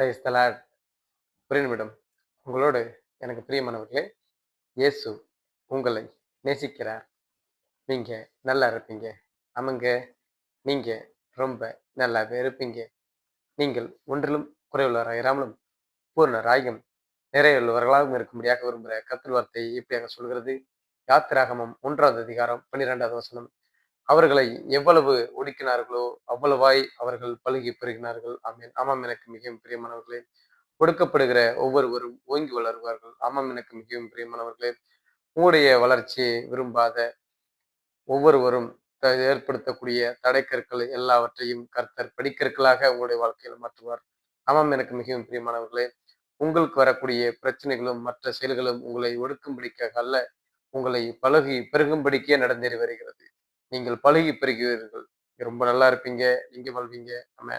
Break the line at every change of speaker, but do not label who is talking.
Price தலாட் புரியமிடம் உங்களோடு எனக்கு பிரியமானவர்களே இயேசு உங்களை நேசிக்கிறார். நீங்கள் நல்லா இருப்பீங்க. அவங்க நீங்கள் ரொம்ப நல்லாவே இருப்பீங்க. நீங்கள் ஒன்றிலும் குறைவுள்ளவராக இராமலும் பூர்ண ராயம் நிறையுள்ளவர்களாகவும் இருக்கும்படியாக விரும்புகிற கத்தல் வார்த்தை இப்படியாக சொல்கிறது. யாத்திராகமம் ஒன்றாவது அதிகாரம் பன்னிரெண்டாவது வசனம். அவர்களை எவ்வளவு ஒடுக்கினார்களோ அவ்வளவாய் அவர்கள் பழுகி பெருகினார்கள். ஆமீன். ஆமாம் எனக்கு மிகவும் பிரியமானவர்களே. ஒடுக்கப்படுகிற ஒவ்வொருவரும் ஓங்கி வளருவார்கள். ஆமாம் எனக்கு மிகவும் பிரியமானவர்களே. உங்களுடைய வளர்ச்சியை விரும்பாத ஒவ்வொருவரும் ஏற்படுத்தக்கூடிய தடைக்கற்கள் எல்லாவற்றையும் கர்த்தர் படிக்கற்களாக உங்களுடைய வாழ்க்கையில் மாற்றுவார். ஆமாம் எனக்கு மிகவும் பிரியமானவர்களே. உங்களுக்கு வரக்கூடிய பிரச்சனைகளும் மற்ற செயல்களும் உங்களை ஒடுக்கும்படிக்காக அல்ல உங்களை பழகி பெருகும்படிக்கே நடந்தேறி வருகிறது. நீங்கள் பழகி பெறுகிறீர்கள் ரொம்ப நல்லா இருப்பீங்க. நீங்க வாழ்வீங்க. நம்ம